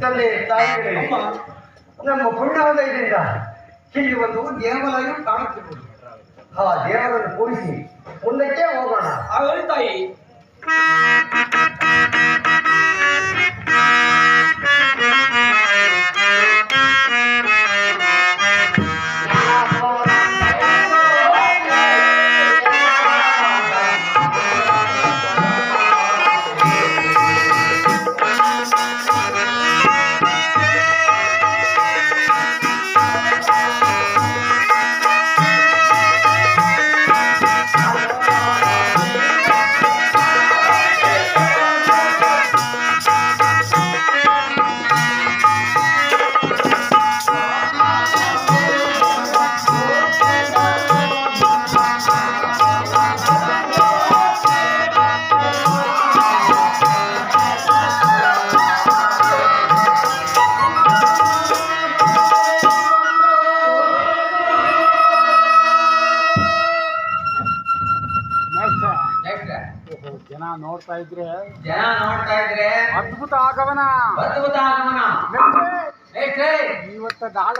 ತಂದೆ ತಾಯಿಗಳೇ ನಮ್ಮ ಪುಣ್ಯೋದಯದಿಂದ ಇಲ್ಲಿ ಒಂದು ದೇವಾಲಯ ಕಾಣುತ್ತಿರುವುದು ಆ ದೇವರನ್ನು ಕೂರಿಸಿ ಮುಂದಕ್ಕೆ ಜನ ನೋಡ್ತಾ ಇದ್ರೆ ಜನ ನೋಡ್ತಾ ಇದ್ರೆ ಅದ್ಭುತ ಆಗವನ ಅದ್ಭುತ ಆಗಮನ. ಇವತ್ತ ನಾಳೆ